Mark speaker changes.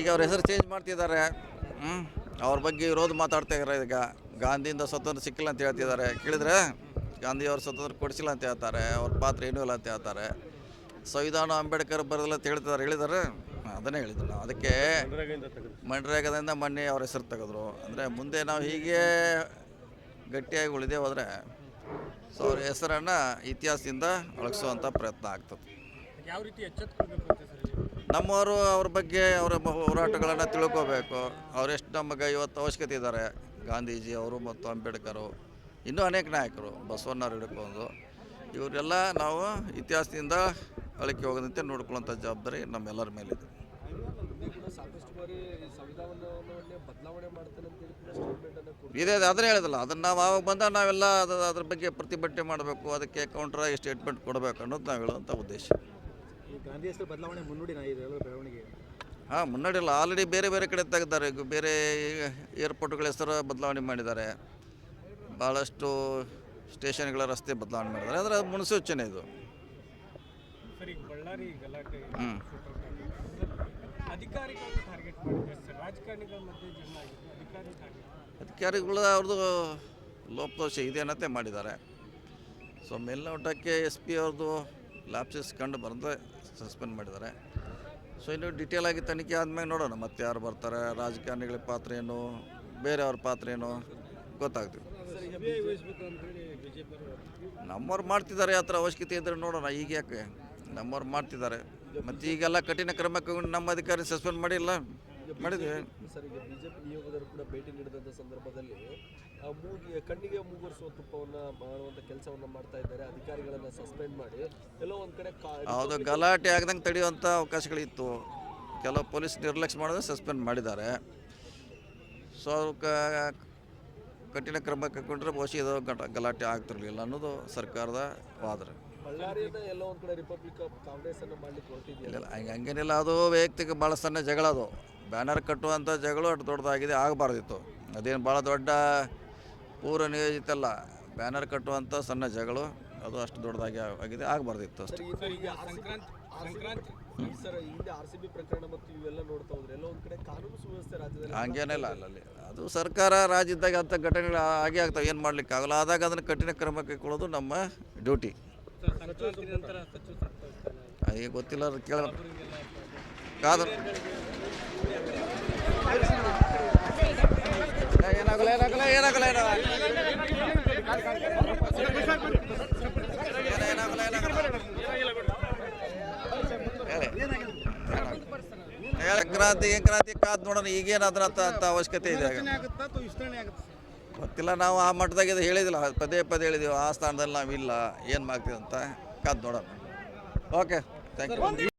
Speaker 1: ಈಗ ಅವ್ರ ಹೆಸರು ಚೇಂಜ್ ಮಾಡ್ತಿದ್ದಾರೆ ಅವ್ರ ಬಗ್ಗೆ ವಿರೋಧ ಮಾತಾಡ್ತಾ ಇದ್ದಾರೆ ಈಗ. ಗಾಂಧಿಯಿಂದ ಸ್ವತಂತ್ರ ಸಿಕ್ಕಿಲ್ಲ ಅಂತ ಹೇಳ್ತಿದ್ದಾರೆ ಕೇಳಿದ್ರೆ ಗಾಂಧಿ ಅವ್ರ ಸ್ವತಂತ್ರ ಕೊಡಿಸಿಲ್ಲ ಅಂತ ಹೇಳ್ತಾರೆ. ಅವ್ರ ಪಾತ್ರ ಏನೂ ಇಲ್ಲ ಅಂತ ಹೇಳ್ತಾರೆ. ಸಂವಿಧಾನ ಅಂಬೇಡ್ಕರ್ ಬರೋದಿಲ್ಲ ಅಂತ ಹೇಳ್ತಿದ್ದಾರೆ ಹೇಳಿದ್ದಾರೆ ಅದನ್ನೇ ಹೇಳಿದ್ರು ಅದಕ್ಕೆ ಮನ್ರೇಗದಿಂದ ಮೊನ್ನೆ ಅವ್ರ ಹೆಸರು ತೆಗೆದ್ರು. ಅಂದರೆ ಮುಂದೆ ನಾವು ಹೀಗೆ ಗಟ್ಟಿಯಾಗಿ ಉಳಿದೇ ಹೋದರೆ ಸೊ ಅವ್ರ ಹೆಸರನ್ನು ಇತಿಹಾಸದಿಂದ ಒಳಗಿಸುವಂಥ ಪ್ರಯತ್ನ ಆಗ್ತದೆ.
Speaker 2: ಯಾವ ರೀತಿ?
Speaker 1: ನಮ್ಮವರು ಅವ್ರ ಬಗ್ಗೆ ಅವರ ಹೋರಾಟಗಳನ್ನು ತಿಳ್ಕೋಬೇಕು. ಅವರೆಷ್ಟು ನಮಗೆ ಇವತ್ತು ಅವಶ್ಯಕತೆ ಇದ್ದಾರೆ ಗಾಂಧೀಜಿ ಅವರು ಮತ್ತು ಅಂಬೇಡ್ಕರು, ಇನ್ನೂ ಅನೇಕ ನಾಯಕರು, ಬಸವಣ್ಣವ್ರು ಹಿಡ್ಕೊಂಡು. ಇವರೆಲ್ಲ ನಾವು ಇತಿಹಾಸದಿಂದ ಅಳಿಕೆ ಹೋಗದಂತೆ ನೋಡ್ಕೊಳ್ಳೋಂಥ ಜವಾಬ್ದಾರಿ ನಮ್ಮೆಲ್ಲರ ಮೇಲಿದೆ. ಇದೆ ಅದನ್ನೇ ಹೇಳಿದಲ್ಲ. ಅದನ್ನು ನಾವು ಆವಾಗ ಬಂದಾಗ ನಾವೆಲ್ಲ ಅದರ ಬಗ್ಗೆ ಪ್ರತಿಭಟನೆ ಮಾಡಬೇಕು. ಅದಕ್ಕೆ ಕೌಂಟ್ರಾಗಿ ಸ್ಟೇಟ್ಮೆಂಟ್ ಕೊಡಬೇಕು ಅನ್ನೋದು ನಾವು ಹೇಳುವಂಥ ಉದ್ದೇಶ.
Speaker 3: ಗಾಂಧಿ ಹೆಸರು ಬದಲಾವಣೆ ಮುನ್ನುಡಿನ ಇದು ಎಲ್ಲ ಬೆಳವಣಿಗೆ.
Speaker 1: ಹಾಂ ಮುನ್ನಡಿಲ್ಲ ಆಲ್ರೆಡಿ ಬೇರೆ ಬೇರೆ ಕಡೆ ತೆಗೆದಾರೆ. ಬೇರೆ ಏರ್ಪೋರ್ಟ್ಗಳ ಹೆಸರು ಬದಲಾವಣೆ ಮಾಡಿದ್ದಾರೆ. ಭಾಳಷ್ಟು ಸ್ಟೇಷನ್ಗಳ ರಸ್ತೆ ಬದಲಾವಣೆ ಮಾಡಿದ್ದಾರೆ. ಅಂದರೆ ಅದು ಮುನ್ಸೂಚನೆ ಇದು. ಹ್ಞೂ ಅಧಿಕಾರಿಗಳು ಅವ್ರದ್ದು ಲೋಪದೋಷ ಇದೆ ಅನ್ನತ್ತೆ ಮಾಡಿದ್ದಾರೆ. ಸೊ ಮೇಲ್ನೋಟಕ್ಕೆ ಎಸ್ ಪಿ ಅವ್ರದ್ದು ಲ್ಯಾಪ್ಸಸ್ ಕಂಡು ಬಂದರೆ ಸಸ್ಪೆಂಡ್ ಮಾಡಿದ್ದಾರೆ. ಸೊ ಇನ್ನು ಡಿಟೇಲ್ ಆಗಿ ತನಿಖೆ ಆದಮೇಲೆ ನೋಡೋಣ. ಮತ್ತೆ ಯಾರು ಬರ್ತಾರೆ, ರಾಜಕಾರಣಿಗಳ ಪಾತ್ರ ಏನು, ಬೇರೆಯವ್ರ ಪಾತ್ರ ಏನು ಗೊತ್ತಾಗ್ತದೆ ನಮ್ಮವ್ರು ಮಾಡ್ತಿದ್ದಾರೆ ಆ ಥರ ಅವಶ್ಯಕತೆ ಇದ್ದರೆ ನೋಡೋಣ. ಈಗ ಯಾಕೆ? ನಮ್ಮವ್ರು ಮಾಡ್ತಿದ್ದಾರೆ. ಮತ್ತು ಈಗೆಲ್ಲ ಕಠಿಣ ಕ್ರಮ ಕೈಗೊಂಡು ನಮ್ಮ ಅಧಿಕಾರಿ ಸಸ್ಪೆಂಡ್ ಮಾಡಿಲ್ಲ? ಮಾಡಿದ್ವಿ
Speaker 3: ಮೂಗಿ ಕಣ್ಣಿಗೆ ಮೂಗುರಿಸುವ ತುಪ್ಪವನ್ನು ಮಾಡುವಂಥ ಕೆಲಸವನ್ನ ಮಾಡ್ತಾ ಇದ್ದಾರೆ. ಅಧಿಕಾರಿಗಳನ್ನ ಸಸ್ಪೆಂಡ್ ಮಾಡಿ. ಎಲ್ಲೋ ಒಂದ್ ಕಡೆ
Speaker 1: ಅದು ಗಲಾಟೆ ಆಗದಂಗೆ ತಡೆಯುವಂಥ ಅವಕಾಶಗಳಿತ್ತು. ಕೆಲವು ಪೊಲೀಸ್ ನಿರ್ಲಕ್ಷ್ಯ ಮಾಡಿದ್ರೆ ಸಸ್ಪೆಂಡ್ ಮಾಡಿದ್ದಾರೆ. ಸೊ ಅದಕ್ಕೆ ಕಠಿಣ ಕ್ರಮ ಕೈಗೊಂಡ್ರೆ ಬಹುಶಃ ಇದು ಗಲಾಟೆ ಆಗ್ತಿರ್ಲಿಲ್ಲ ಅನ್ನೋದು ಸರ್ಕಾರದ ವಾದ. ಇಲ್ಲ ಹಂಗೆ ಹಂಗೇನಿಲ್ಲ ಅದು ವೈಯಕ್ತಿಕ ಭಾಳ ಸಣ್ಣ ಜಗಳ ಅದು. ಬ್ಯಾನರ್ ಕಟ್ಟುವಂಥ ಜಗಳು ಅಷ್ಟು ದೊಡ್ಡದಾಗಿದೆ ಆಗಬಾರ್ದಿತ್ತು. ಅದೇನು ಭಾಳ ದೊಡ್ಡ ಪೂರ್ವ ನಿಯೋಜಿತ ಅಲ್ಲ ಬ್ಯಾನರ್ ಕಟ್ಟುವಂಥ ಸಣ್ಣ ಜಗಳು ಅದು ಅಷ್ಟು ದೊಡ್ಡದಾಗಿ ಆಗಿದೆ ಆಗಬಾರ್ದಿತ್ತು ಅಷ್ಟೇ.
Speaker 3: ಸರ್ ಈಗ ಸಂಕ್ರಾಂತಿ ಸಂಕ್ರಾಂತಿ ಸರ್ ಹಿಂದೆ ಆರ್ ಸಿ ಬಿ ಪ್ರಕರಣ ಮತ್ತು ಇವೆಲ್ಲ ನೋಡ್ತಾ ಹೋದ್ರೆ ಎಲ್ಲೋ ಒಂದ್ ಕಡೆ ಕಾನೂನು ಸುವ್ಯವಸ್ಥೆ ರಾಜ್ಯದಲ್ಲಿ
Speaker 1: ಹಂಗೇನಿಲ್ಲ ಅಲ್ಲಲ್ಲಿ. ಅದು ಸರ್ಕಾರ ರಾಜ್ಯದಾಗ ಅಂಥ ಘಟನೆಗಳು ಆಗೇ ಆಗ್ತವೆ. ಏನು ಮಾಡ್ಲಿಕ್ಕೆ ಆಗಲ್ಲ. ಆದಾಗ ಅದನ್ನು ಕಠಿಣ ಕ್ರಮ ಕೈಗೊಳ್ಳೋದು ನಮ್ಮ ಡ್ಯೂಟಿ. ಈಗ ಗೊತ್ತಿಲ್ಲ ಕೇಳ ಕಾದು. ಕ್ರಾಂತಿ ಏನ್ ಕ್ರಾಂತಿ ಕಾದ್ ನೋಡೋಣ ಈಗೇನು ಅದ್ರ ಅಂತ ಅವಶ್ಯಕತೆ ಇದೆ ಗೊತ್ತಿಲ್ಲ ನಾವು ಆ ಮಟ್ಟದಾಗ ಇದು ಹೇಳಿದಿಲ್ಲ ಪದೇ ಪದೇ ಹೇಳಿದೀವಿ ಆ ಸ್ಥಾನದಲ್ಲಿ ನಾವಿಲ್ಲ ಏನು ಮಾಡ್ತೀವಿ ಅಂತ ಕಾದ್ ನೋಡೋಣ ಓಕೆ ಥ್ಯಾಂಕ್ ಯು